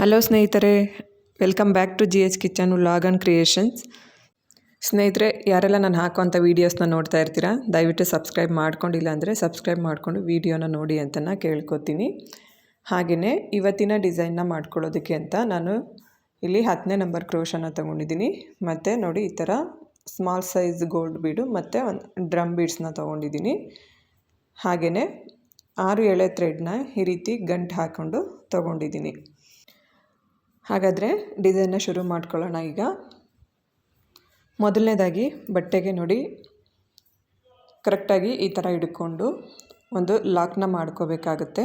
Hello ಸ್ನೇಹಿತರೆ, welcome back to G H kitchen vlog and creations. ಸ್ನೇಹಿತರೆ, ಯಾರೆಲ್ಲ ನಾನು ಹಾಕುವಂಥ ವೀಡಿಯೋಸ್ನ ನೋಡ್ತಾ ಇರ್ತೀರಾ, ದಯವಿಟ್ಟು ಸಬ್ಸ್ಕ್ರೈಬ್ ಮಾಡ್ಕೊಂಡಿಲ್ಲ ಅಂದರೆ ಸಬ್ಸ್ಕ್ರೈಬ್ ಮಾಡಿಕೊಂಡು ವೀಡಿಯೋನ ನೋಡಿ ಅಂತ ಕೇಳ್ಕೊತೀನಿ. ಹಾಗೆಯೇ ಇವತ್ತಿನ ಡಿಸೈನ್ನ ಮಾಡ್ಕೊಳ್ಳೋದಕ್ಕೆ ಅಂತ ನಾನು ಇಲ್ಲಿ ಹತ್ತನೇ ನಂಬರ್ ಕ್ರೋಶನ ತೊಗೊಂಡಿದ್ದೀನಿ. ಮತ್ತು ನೋಡಿ, ಈ ಥರ ಸ್ಮಾಲ್ ಸೈಜ್ ಗೋಲ್ಡ್ ಬೀಡು ಮತ್ತು ಒಂದು ಡ್ರಮ್ ಬೀಡ್ಸ್ನ ತೊಗೊಂಡಿದ್ದೀನಿ. ಹಾಗೆಯೇ ಆರು ಎಳೆ ಥ್ರೆಡ್ನ ಈ ರೀತಿ ಗಂಟು ಹಾಕ್ಕೊಂಡು ತೊಗೊಂಡಿದ್ದೀನಿ. ಹಾಗಾದರೆ ಡಿಸೈನ್ನ ಶುರು ಮಾಡ್ಕೊಳ್ಳೋಣ ಈಗ. ಮೊದಲನೇದಾಗಿ ಬಟ್ಟೆಗೆ ನೋಡಿ. ಕರೆಕ್ಟಾಗಿ ಈ ಥರ ಹಿಡ್ಕೊಂಡು ಒಂದು ಲಾಕ್ನ ಮಾಡ್ಕೋಬೇಕಾಗತ್ತೆ.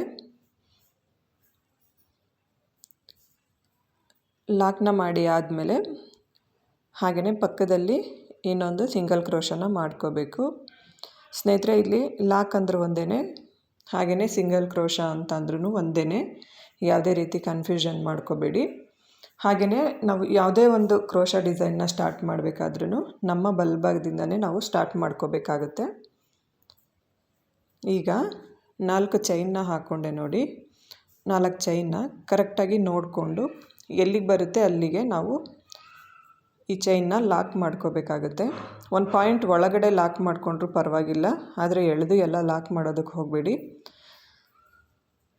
ಲಾಕ್ನ ಮಾಡಿ ಆದಮೇಲೆ ಹಾಗೆಯೇ ಪಕ್ಕದಲ್ಲಿ ಇನ್ನೊಂದು ಸಿಂಗಲ್ ಕ್ರೋಶನ ಮಾಡ್ಕೋಬೇಕು. ಸ್ನೇಹಿತರೆ, ಇಲ್ಲಿ ಲಾಕ್ ಅಂದ್ರೆ ಒಂದೇ ಹಾಗೆಯೇ ಸಿಂಗಲ್ ಕ್ರೋಶ ಅಂತಂದ್ರೂ ಒಂದೇ ಯಾವುದೇ ರೀತಿ ಕನ್ಫ್ಯೂಷನ್ ಮಾಡ್ಕೋಬೇಡಿ. ಹಾಗೆಯೇ ನಾವು ಯಾವುದೇ ಒಂದು ಕ್ರೋಶ ಡಿಸೈನ್ನ ಸ್ಟಾರ್ಟ್ ಮಾಡಬೇಕಾದ್ರೂ ನಮ್ಮ ಬಲ್ಭಾಗದಿಂದನೇ ನಾವು ಸ್ಟಾರ್ಟ್ ಮಾಡ್ಕೋಬೇಕಾಗುತ್ತೆ. ಈಗ ನಾಲ್ಕು ಚೈನ್ನ ಹಾಕ್ಕೊಂಡೆ ನೋಡಿ. ನಾಲ್ಕು ಚೈನ್ನ ಕರೆಕ್ಟಾಗಿ ನೋಡಿಕೊಂಡು ಎಲ್ಲಿಗೆ ಬರುತ್ತೆ ಅಲ್ಲಿಗೆ ನಾವು ಈ ಚೈನ್ನ ಲಾಕ್ ಮಾಡ್ಕೋಬೇಕಾಗುತ್ತೆ. ಒಂದು ಪಾಯಿಂಟ್ ಒಳಗಡೆ ಲಾಕ್ ಮಾಡಿಕೊಂಡ್ರೂ ಪರವಾಗಿಲ್ಲ, ಆದರೆ ಎಳೆದು ಎಲ್ಲ ಲಾಕ್ ಮಾಡೋದಕ್ಕೆ ಹೋಗಬೇಡಿ.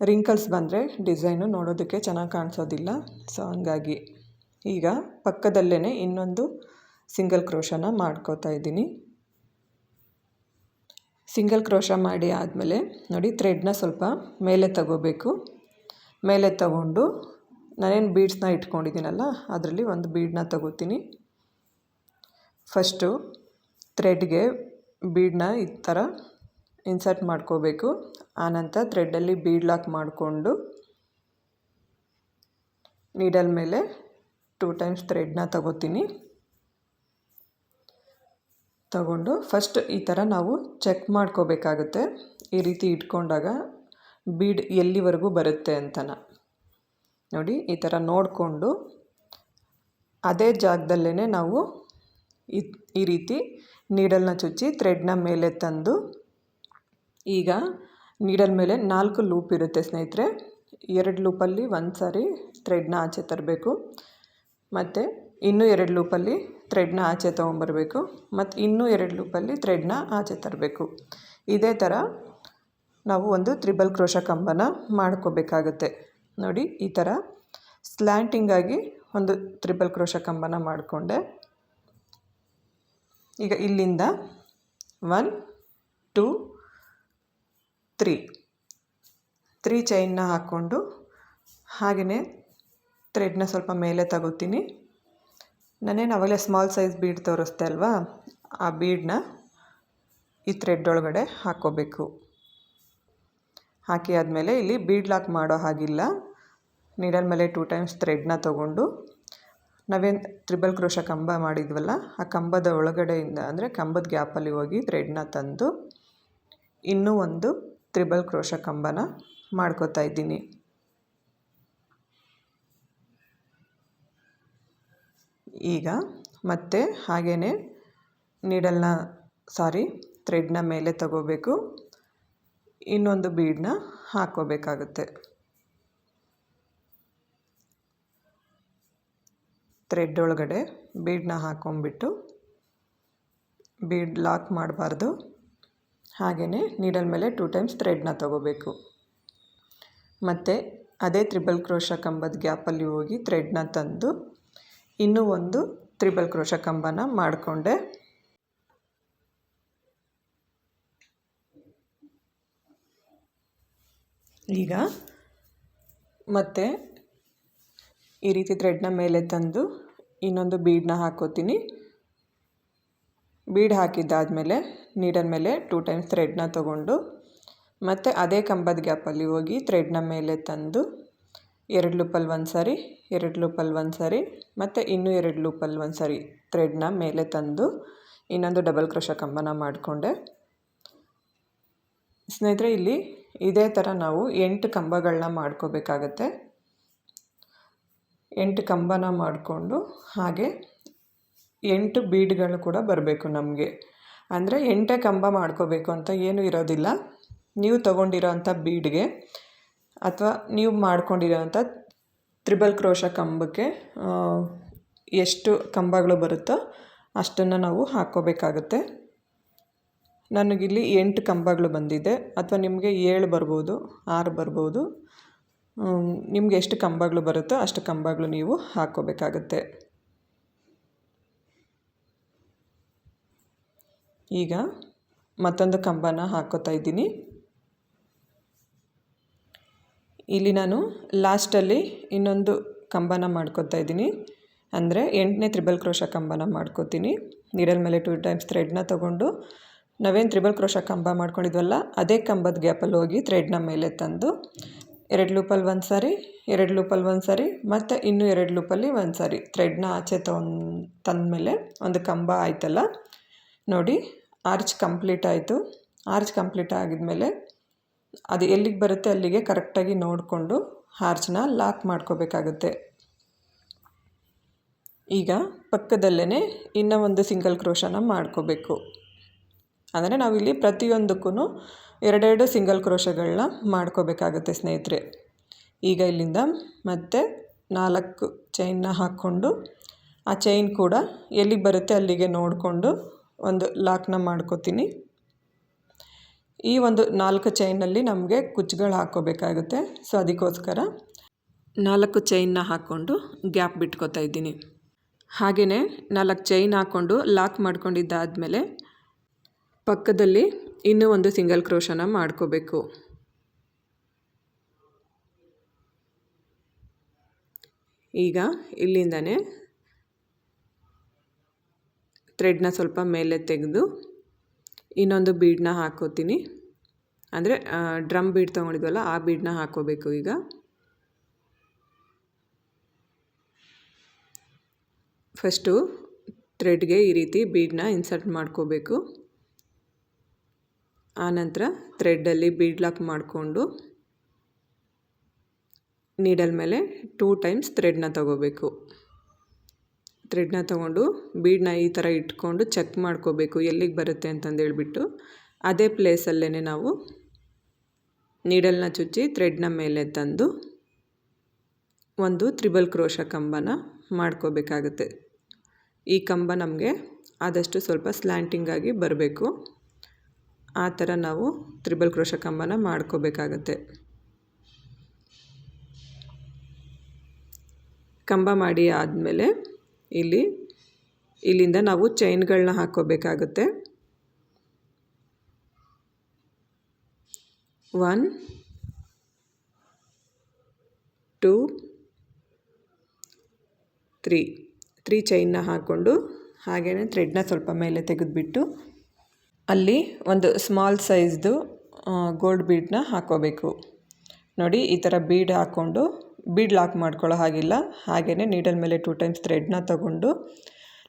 ರಿಂಕಲ್ಸ್ ಬಂದರೆ ಡಿಸೈನು ನೋಡೋದಕ್ಕೆ ಚೆನ್ನಾಗಿ ಕಾಣಿಸೋದಿಲ್ಲ. ಸೊ ಹಂಗಾಗಿ ಈಗ ಪಕ್ಕದಲ್ಲೇ ಇನ್ನೊಂದು ಸಿಂಗಲ್ ಕ್ರೋಶನ ಮಾಡ್ಕೋತಾ ಇದ್ದೀನಿ. ಸಿಂಗಲ್ ಕ್ರೋಶ ಮಾಡಿ ಆದಮೇಲೆ ನೋಡಿ ಥ್ರೆಡ್ನ ಸ್ವಲ್ಪ ಮೇಲೆ ತಗೋಬೇಕು. ಮೇಲೆ ತಗೊಂಡು ನಾನೇನು ಬೀಡ್ಸ್ನ ಇಟ್ಕೊಂಡಿದ್ದೀನಲ್ಲ, ಅದರಲ್ಲಿ ಒಂದು ಬೀಡನ್ನ ತಗೋತೀನಿ. ಫಸ್ಟು ಥ್ರೆಡ್ಗೆ ಬೀಡನ್ನ ಈ ಥರ ಇನ್ಸರ್ಟ್ ಮಾಡ್ಕೋಬೇಕು. ಆನಂತರ ಥ್ರೆಡ್ಡಲ್ಲಿ ಬೀಡ್ ಲಾಕ್ ಮಾಡಿಕೊಂಡು ನೀಡಲ್ ಮೇಲೆ ಟೂ ಟೈಮ್ಸ್ ಥ್ರೆಡ್ನ ತಗೋತೀನಿ. ತಗೊಂಡು ಫಸ್ಟ್ ಈ ಥರ ನಾವು ಚೆಕ್ ಮಾಡ್ಕೋಬೇಕಾಗುತ್ತೆ. ಈ ರೀತಿ ಇಟ್ಕೊಂಡಾಗ ಬೀಡ್ ಎಲ್ಲಿವರೆಗೂ ಬರುತ್ತೆ ಅಂತನ. ನೋಡಿ, ಈ ಥರ ನೋಡಿಕೊಂಡು ಅದೇ ಜಾಗದಲ್ಲೇ ನಾವು ಈ ರೀತಿ ನೀಡಲ್ನ ಚುಚ್ಚಿ ಥ್ರೆಡ್ನ ಮೇಲೆ ತಂದು ಈಗ ನೀಡಲ್ ಮೇಲೆ ನಾಲ್ಕು ಲೂಪ್ ಇರುತ್ತೆ ಸ್ನೇಹಿತರೆ. ಎರಡು ಲೂಪಲ್ಲಿ ಒಂದು ಸಾರಿ ಥ್ರೆಡ್ನ ಆಚೆ ತರಬೇಕು. ಮತ್ತು ಇನ್ನೂ ಎರಡು ಲೂಪಲ್ಲಿ ಥ್ರೆಡ್ನ ಆಚೆ ತೊಗೊಂಬರ್ಬೇಕು. ಮತ್ತು ಇನ್ನೂ ಎರಡು ಲೂಪಲ್ಲಿ ಥ್ರೆಡ್ನ ಆಚೆ ತರಬೇಕು. ಇದೇ ಥರ ನಾವು ಒಂದು ತ್ರಿಬಲ್ ಕ್ರೋಶ ಕಂಬನ ಮಾಡ್ಕೋಬೇಕಾಗುತ್ತೆ. ನೋಡಿ, ಈ ಥರ ಸ್ಲ್ಯಾಂಟಿಂಗಾಗಿ ಒಂದು ತ್ರಿಬಲ್ ಕ್ರೋಶ ಕಂಬನ ಮಾಡಿಕೊಂಡೆ. ಈಗ ಇಲ್ಲಿಂದ ಒನ್ ಟೂ ತ್ರೀ. ತ್ರೀ ಚೈನ್ನ ಹಾಕ್ಕೊಂಡು ಹಾಗೆಯೇ ಥ್ರೆಡ್ನ ಸ್ವಲ್ಪ ಮೇಲೆ ತಗೋತೀನಿ. ನಾನೇನು ಅವಾಗಲೇ ಸ್ಮಾಲ್ ಸೈಜ್ ಬೀಡ್ ತೋರಿಸ್ತೆ ಅಲ್ವಾ? ಆ ಬೀಡನ್ನ ಈ ಥ್ರೆಡ್ ಒಳಗಡೆ ಹಾಕ್ಕೋಬೇಕು. ಹಾಕಿ ಆದಮೇಲೆ ಇಲ್ಲಿ ಬೀಡ್ ಲಾಕ್ ಮಾಡೋ ಹಾಗಿಲ್ಲ. ನೀಡಲ್ ಮೇಲೆ ಟೂ ಟೈಮ್ಸ್ ಥ್ರೆಡ್ನ ತೊಗೊಂಡು ನಾವೇನು ತ್ರಿಬಲ್ ಕ್ರೋಶ ಕಂಬ ಮಾಡಿದ್ವಲ್ಲ, ಆ ಕಂಬದ ಒಳಗಡೆಯಿಂದ, ಅಂದರೆ ಕಂಬದ ಗ್ಯಾಪಲ್ಲಿ ಹೋಗಿ ಥ್ರೆಡ್ನ ತಂದು ಇನ್ನೂ ಒಂದು ತ್ರಿಬಲ್ ಕ್ರೋಶ ಕಂಬನ ಮಾಡ್ಕೋತಾ ಇದ್ದೀನಿ. ಈಗ ಮತ್ತೆ ಹಾಗೆಯೇ ನೀಡಲ್ನ, ಸಾರಿ, ಥ್ರೆಡ್ನ ಮೇಲೆ ತಗೋಬೇಕು. ಇನ್ನೊಂದು ಬೀಡನ್ನ ಹಾಕೋಬೇಕಾಗುತ್ತೆ ಥ್ರೆಡ್ ಒಳಗಡೆ ಬೀಡನ್ನ ಹಾಕೊಂಬಿಟ್ಟು ಬೀಡ್ ಲಾಕ್ ಮಾಡಬಾರ್ದು. ಹಾಗೆಯೇ ನೀಡಲ್ ಮೇಲೆ ಟೂ ಟೈಮ್ಸ್ ಥ್ರೆಡ್ನ ತಗೋಬೇಕು. ಮತ್ತು ಅದೇ ತ್ರಿಬಲ್ ಕ್ರೋಶ ಕಂಬದ ಗ್ಯಾಪಲ್ಲಿ ಹೋಗಿ ಥ್ರೆಡ್ನ ತಂದು ಇನ್ನೂ ಒಂದು ತ್ರಿಬಲ್ ಕ್ರೋಶ ಕಂಬನ ಮಾಡಿಕೊಂಡೆ. ಈಗ ಮತ್ತೆ ಈ ರೀತಿ ಥ್ರೆಡ್ನ ಮೇಲೆ ತಂದು ಇನ್ನೊಂದು ಬೀಡನ್ನ ಹಾಕೋತೀನಿ. ಬೀಡ್ ಹಾಕಿದ್ದಾದಮೇಲೆ ನೀಡಲ್ ಮೇಲೆ ಟೂ ಟೈಮ್ಸ್ ಥ್ರೆಡ್ನ ತಗೊಂಡು, ಮತ್ತು ಅದೇ ಕಂಬದ ಗ್ಯಾಪಲ್ಲಿ ಹೋಗಿ ಥ್ರೆಡ್ನ ಮೇಲೆ ತಂದು, ಎರಡು ಲೂಪಲ್ಲಿ ಒಂದು ಸಾರಿ ಎರಡು ಲೂಪಲ್ಲಿ ಒಂದು ಸಾರಿ ಮತ್ತು ಇನ್ನೂ ಎರಡು ಲೂಪಲ್ಲಿ ಒಂದು ಸಾರಿ ಥ್ರೆಡ್ನ ಮೇಲೆ ತಂದು, ಇನ್ನೊಂದು ಡಬಲ್ ಕ್ರೋಶ ಕಂಬನ ಮಾಡಿಕೊಂಡೆ. ಸ್ನೇಹಿತರೆ, ಇಲ್ಲಿ ಇದೇ ಥರ ನಾವು ಎಂಟು ಕಂಬಗಳನ್ನ ಮಾಡ್ಕೋಬೇಕಾಗತ್ತೆ. ಎಂಟು ಕಂಬನ ಮಾಡಿಕೊಂಡು ಹಾಗೆ ಎಂಟು ಬೀಡ್ಗಳು ಕೂಡ ಬರಬೇಕು ನಮಗೆ. ಅಂದರೆ ಎಂಟೇ ಕಂಬ ಮಾಡ್ಕೋಬೇಕು ಅಂತ ಏನೂ ಇರೋದಿಲ್ಲ. ನೀವು ತೊಗೊಂಡಿರೋ ಅಂಥ ಬೀಡ್ಗೆ ಅಥವಾ ನೀವು ಮಾಡ್ಕೊಂಡಿರೋ ಅಂಥ ತ್ರಿಬಲ್ ಕ್ರೋಶ ಕಂಬಕ್ಕೆ ಎಷ್ಟು ಕಂಬಗಳು ಬರುತ್ತೋ ಅಷ್ಟನ್ನು ನಾವು ಹಾಕ್ಕೋಬೇಕಾಗುತ್ತೆ. ನನಗಿಲ್ಲಿ ಎಂಟು ಕಂಬಗಳು ಬಂದಿದೆ. ಅಥವಾ ನಿಮಗೆ ಏಳು ಬರ್ಬೋದು, ಆರು ಬರ್ಬೋದು. ನಿಮಗೆ ನಿಮ್ಗೆ ಎಷ್ಟು ಕಂಬಗಳು ಬರುತ್ತೋ ಅಷ್ಟು ಕಂಬಗಳು ನೀವು ಹಾಕ್ಕೋಬೇಕಾಗತ್ತೆ. ಈಗ ಮತ್ತೊಂದು ಕಂಬನ ಹಾಕೋತಾ ಇದ್ದೀನಿ. ಇಲ್ಲಿ ನಾನು ಲಾಸ್ಟಲ್ಲಿ ಇನ್ನೊಂದು ಕಂಬನ ಮಾಡ್ಕೋತಾ ಇದ್ದೀನಿ. ಅಂದರೆ ಎಂಟನೇ ತ್ರಿಬಲ್ ಕ್ರೋಶ ಕಂಬನ ಮಾಡ್ಕೋತೀನಿ. ನೀಡಲ್ ಮೇಲೆ ಟೂ ಟೈಮ್ಸ್ ಥ್ರೆಡ್ನ ತೊಗೊಂಡು ನಾವೇನು ತ್ರಿಬಲ್ ಕ್ರೋಶ ಕಂಬ ಮಾಡ್ಕೊಂಡಿದ್ವಲ್ಲ, ಅದೇ ಕಂಬದ ಗ್ಯಾಪಲ್ಲಿ ಹೋಗಿ ಥ್ರೆಡ್ನ ಮೇಲೆ ತಂದು ಎರಡು ಲೂಪಲ್ಲಿ ಒಂದು ಸಾರಿ, ಎರಡು ಲೂಪಲ್ಲಿ ಒಂದು ಸಾರಿ, ಮತ್ತು ಇನ್ನೂ ಎರಡು ಲೂಪಲ್ಲಿ ಒಂದು ಸಾರಿ ಥ್ರೆಡ್ನ ಆಚೆ ತಂದ ಮೇಲೆ ಒಂದು ಕಂಬ ಆಯ್ತಲ್ಲ, ನೋಡಿ ಆರ್ಚ್ ಕಂಪ್ಲೀಟ್ ಆಯಿತು. ಆರ್ಚ್ ಕಂಪ್ಲೀಟ್ ಆಗಿದ್ಮೇಲೆ ಅದು ಎಲ್ಲಿಗೆ ಬರುತ್ತೆ ಅಲ್ಲಿಗೆ ಕರೆಕ್ಟಾಗಿ ನೋಡಿಕೊಂಡು ಆರ್ಚ್ನ ಲಾಕ್ ಮಾಡ್ಕೋಬೇಕಾಗುತ್ತೆ. ಈಗ ಪಕ್ಕದಲ್ಲೇ ಇನ್ನೂ ಒಂದು ಸಿಂಗಲ್ ಕ್ರೋಶನ ಮಾಡ್ಕೋಬೇಕು. ಅಂದರೆ ನಾವಿಲ್ಲಿ ಪ್ರತಿಯೊಂದಕ್ಕೂ ಎರಡೆರಡು ಸಿಂಗಲ್ ಕ್ರೋಶಗಳನ್ನ ಮಾಡ್ಕೋಬೇಕಾಗುತ್ತೆ ಸ್ನೇಹಿತರೆ. ಈಗ ಇಲ್ಲಿಂದ ಮತ್ತೆ ನಾಲ್ಕು ಚೈನ್ನ ಹಾಕ್ಕೊಂಡು ಆ ಚೈನ್ ಕೂಡ ಎಲ್ಲಿಗೆ ಬರುತ್ತೆ ಅಲ್ಲಿಗೆ ನೋಡಿಕೊಂಡು ಒಂದು ಲಾಕ್ನ ಮಾಡ್ಕೋತೀನಿ. ಈ ಒಂದು ನಾಲ್ಕು ಚೈನಲ್ಲಿ ನಮಗೆ ಕುಚ್ಚುಗಳು ಹಾಕೋಬೇಕಾಗುತ್ತೆ ಸೊ, ಅದಕ್ಕೋಸ್ಕರ ನಾಲ್ಕು ಚೈನ್ನ ಹಾಕ್ಕೊಂಡು ಗ್ಯಾಪ್ ಬಿಟ್ಕೋತಾ ಇದ್ದೀನಿ. ಹಾಗೆಯೇ ನಾಲ್ಕು ಚೈನ್ ಹಾಕ್ಕೊಂಡು ಲಾಕ್ ಮಾಡ್ಕೊಂಡಿದ್ದಾದಮೇಲೆ ಪಕ್ಕದಲ್ಲಿ ಇನ್ನೂ ಒಂದು ಸಿಂಗಲ್ ಕ್ರೋಶನ ಮಾಡ್ಕೋಬೇಕು. ಈಗ ಇಲ್ಲಿಂದನೇ ಥ್ರೆಡ್ನ ಸ್ವಲ್ಪ ಮೇಲೆ ತೆಗೆದು ಇನ್ನೊಂದು ಬೀಡನ್ನ ಹಾಕೋತೀನಿ. ಅಂದರೆ ಡ್ರಮ್ ಬೀಡ್ ತೊಗೊಂಡಿದ್ವಲ್ಲ, ಆ ಬೀಡನ್ನ ಹಾಕೋಬೇಕು ಈಗ. ಫಸ್ಟು ಥ್ರೆಡ್ಗೆ ಈ ರೀತಿ ಬೀಡನ್ನ ಇನ್ಸರ್ಟ್ ಮಾಡ್ಕೋಬೇಕು. ಆನಂತರ ಥ್ರೆಡ್ಡಲ್ಲಿ ಬೀಡ್ ಲಾಕ್ ಮಾಡಿಕೊಂಡು ನೀಡಲ್ ಮೇಲೆ ಟೂ ಟೈಮ್ಸ್ ಥ್ರೆಡ್ನ ತಗೋಬೇಕು. ಥ್ರೆಡ್ನ ತೊಗೊಂಡು ಬೀಡನ್ನ ಈ ಥರ ಇಟ್ಕೊಂಡು ಚೆಕ್ ಮಾಡ್ಕೋಬೇಕು ಎಲ್ಲಿಗೆ ಬರುತ್ತೆ ಅಂತಂದು ಹೇಳ್ಬಿಟ್ಟು ಅದೇ ಪ್ಲೇಸಲ್ಲೇ ನಾವು ನೀಡಲ್ನ ಚುಚ್ಚಿ ಥ್ರೆಡ್ನ ಮೇಲೆ ತಂದು ಒಂದು ತ್ರಿಬಲ್ ಕ್ರೋಶ ಕಂಬನ ಮಾಡ್ಕೋಬೇಕಾಗುತ್ತೆ. ಈ ಕಂಬ ನಮಗೆ ಆದಷ್ಟು ಸ್ವಲ್ಪ ಸ್ಲ್ಯಾಂಟಿಂಗಾಗಿ ಬರಬೇಕು. ಆ ಥರ ನಾವು ತ್ರಿಬಲ್ ಕ್ರೋಶ ಕಂಬನ ಮಾಡ್ಕೋಬೇಕಾಗತ್ತೆ. ಕಂಬ ಮಾಡಿ ಆದಮೇಲೆ ಇಲ್ಲಿ. ಇಲ್ಲಿಂದ ನಾವು ಚೈನ್ಗಳನ್ನ ಹಾಕ್ಕೋಬೇಕಾಗುತ್ತೆ. ಒನ್ ಟೂ ತ್ರೀ ತ್ರೀ ಚೈನ್ನ ಹಾಕ್ಕೊಂಡು ಹಾಗೆಯೇ ಥ್ರೆಡ್ನ ಸ್ವಲ್ಪ ಮೇಲೆ ತೆಗೆದುಬಿಟ್ಟು ಅಲ್ಲಿ ಒಂದು ಸ್ಮಾಲ್ ಸೈಜ್ದು ಗೋಲ್ಡ್ ಬೀಡನ್ನ ಹಾಕ್ಕೋಬೇಕು. ನೋಡಿ, ಈ ಥರ ಬೀಡ್ ಹಾಕ್ಕೊಂಡು ಬೀಡ್ ಲಾಕ್ ಮಾಡ್ಕೊಳ್ಳೋ ಹಾಗಿಲ್ಲ. ಹಾಗೆಯೇ ನೀಡಲ್ ಮೇಲೆ ಟೂ ಟೈಮ್ಸ್ ಥ್ರೆಡ್ನ ತಗೊಂಡು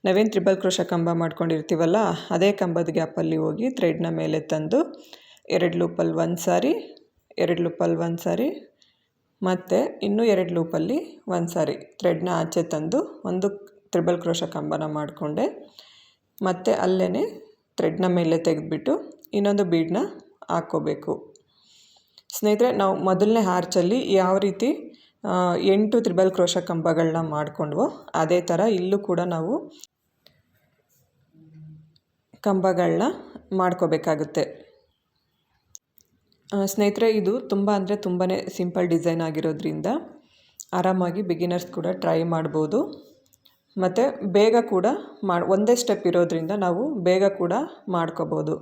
ನಾವೇನು ತ್ರಿಬಲ್ ಕ್ರೋಶ ಕಂಬ ಮಾಡ್ಕೊಂಡಿರ್ತೀವಲ್ಲ, ಅದೇ ಕಂಬದ ಗ್ಯಾಪಲ್ಲಿ ಹೋಗಿ ಥ್ರೆಡ್ನ ಮೇಲೆ ತಂದು ಎರಡು ಲೂಪಲ್ಲಿ ಒಂದು ಸಾರಿ, ಎರಡು ಲೂಪಲ್ಲಿ ಒಂದು ಸಾರಿ, ಮತ್ತು ಇನ್ನೂ ಎರಡು ಲೂಪಲ್ಲಿ ಒಂದು ಸಾರಿ ಥ್ರೆಡ್ನ ಆಚೆ ತಂದು ಒಂದು ತ್ರಿಬಲ್ ಕ್ರೋಶ ಕಂಬನ ಮಾಡಿಕೊಂಡೆ. ಮತ್ತು ಅಲ್ಲೇ ಥ್ರೆಡ್ನ ಮೇಲೆ ತೆಗೆದುಬಿಟ್ಟು ಇನ್ನೊಂದು ಬೀಡನ್ನ ಹಾಕ್ಕೋಬೇಕು. ಸ್ನೇಹಿತರೆ, ನಾವು ಮೊದಲನೇ ಹಾರ್ಚಲ್ಲಿ ಯಾವ ರೀತಿ ಎಂಟು ತ್ರಿಬಲ್ ಕ್ರೋಶ ಕಂಬಗಳನ್ನ ಮಾಡಿಕೊಂಡ್ವು. ಅದೇ ಥರ ಇಲ್ಲೂ ಕೂಡ ನಾವು ಕಂಬಗಳನ್ನ ಮಾಡ್ಕೋಬೇಕಾಗುತ್ತೆ. ಸ್ನೇಹಿತರೆ, ಇದು ತುಂಬ ಅಂದರೆ ತುಂಬಾ ಸಿಂಪಲ್ ಡಿಸೈನ್ ಆಗಿರೋದ್ರಿಂದ ಆರಾಮಾಗಿ ಬಿಗಿನರ್ಸ್ ಕೂಡ ಟ್ರೈ ಮಾಡ್ಬೋದು. ಮತ್ತು ಬೇಗ ಕೂಡ ಮಾಡಿ ಒಂದೇ ಸ್ಟೆಪ್ ಇರೋದ್ರಿಂದ ನಾವು ಬೇಗ ಕೂಡ ಮಾಡ್ಕೋಬೋದು.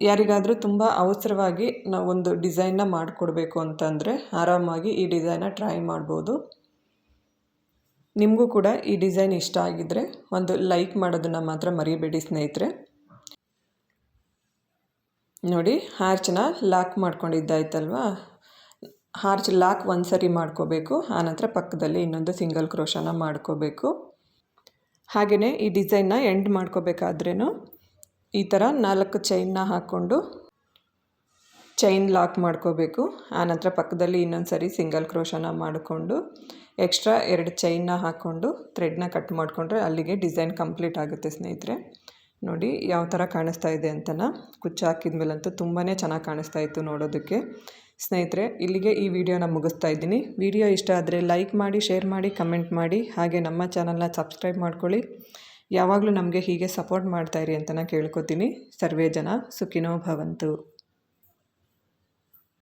ಯಾರಿಗಾದರೂ ತುಂಬ ಅವಸರವಾಗಿ ನಾವು ಒಂದು ಡಿಸೈನ್ನ ಮಾಡಿಕೊಡ್ಬೇಕು ಅಂತಂದರೆ ಆರಾಮಾಗಿ ಈ ಡಿಸೈನ್ನ ಟ್ರೈ ಮಾಡ್ಬೋದು. ನಿಮಗೂ ಕೂಡ ಈ ಡಿಸೈನ್ ಇಷ್ಟ ಆಗಿದ್ದರೆ ಒಂದು ಲೈಕ್ ಮಾಡೋದನ್ನು ಮಾತ್ರ ಮರಿಬೇಡಿ ಸ್ನೇಹಿತರೆ. ನೋಡಿ ಹಾರ್ಚನ್ನ ಲಾಕ್ ಮಾಡ್ಕೊಂಡಿದ್ದಾಯ್ತಲ್ವಾ? ಹಾರ್ಚ್ ಲಾಕ್ ಒಂದು ಸರಿ ಮಾಡ್ಕೋಬೇಕು, ಆನಂತರ ಪಕ್ಕದಲ್ಲಿ ಇನ್ನೊಂದು ಸಿಂಗಲ್ ಕ್ರೋಶನ ಮಾಡ್ಕೋಬೇಕು. ಹಾಗೆಯೇ ಈ ಡಿಸೈನ್ನ ಎಂಡ್ ಮಾಡ್ಕೋಬೇಕಾದ್ರೂ ಈ ಥರ ನಾಲ್ಕು ಚೈನ್ನ ಹಾಕ್ಕೊಂಡು ಚೈನ್ ಲಾಕ್ ಮಾಡ್ಕೋಬೇಕು. ಆನಂತರ ಪಕ್ಕದಲ್ಲಿ ಇನ್ನೊಂದು ಸರಿ ಸಿಂಗಲ್ ಕ್ರೋಶನ ಮಾಡಿಕೊಂಡು ಎಕ್ಸ್ಟ್ರಾ ಎರಡು ಚೈನ್ನ ಹಾಕ್ಕೊಂಡು ಥ್ರೆಡ್ನ ಕಟ್ ಮಾಡಿಕೊಂಡ್ರೆ ಅಲ್ಲಿಗೆ ಡಿಸೈನ್ ಕಂಪ್ಲೀಟ್ ಆಗುತ್ತೆ ಸ್ನೇಹಿತರೆ. ನೋಡಿ ಯಾವ ಥರ ಕಾಣಿಸ್ತಾ ಇದೆ ಅಂತನ ಕುಚ್ಚು ಹಾಕಿದ ಮೇಲಂತೂ ತುಂಬಾ ಚೆನ್ನಾಗಿ ಕಾಣಿಸ್ತಾ ಇತ್ತು ನೋಡೋದಕ್ಕೆ. ಸ್ನೇಹಿತರೆ, ಇಲ್ಲಿಗೆ ಈ ವಿಡಿಯೋನ ಮುಗಿಸ್ತಾ ಇದ್ದೀನಿ. ವಿಡಿಯೋ ಇಷ್ಟ ಆದರೆ ಲೈಕ್ ಮಾಡಿ, ಶೇರ್ ಮಾಡಿ, ಕಮೆಂಟ್ ಮಾಡಿ. ಹಾಗೆ ನಮ್ಮ ಚಾನಲ್ನ ಸಬ್ಸ್ಕ್ರೈಬ್ ಮಾಡ್ಕೊಳ್ಳಿ. ಯಾವಾಗಲೂ ನಮಗೆ ಹೀಗೆ ಸಪೋರ್ಟ್ ಮಾಡ್ತಾಯಿರಿ ಅಂತ ಕೇಳ್ಕೊತೀನಿ. ಸರ್ವೇ ಜನ ಸುಖಿನೋ ಭವಂತು.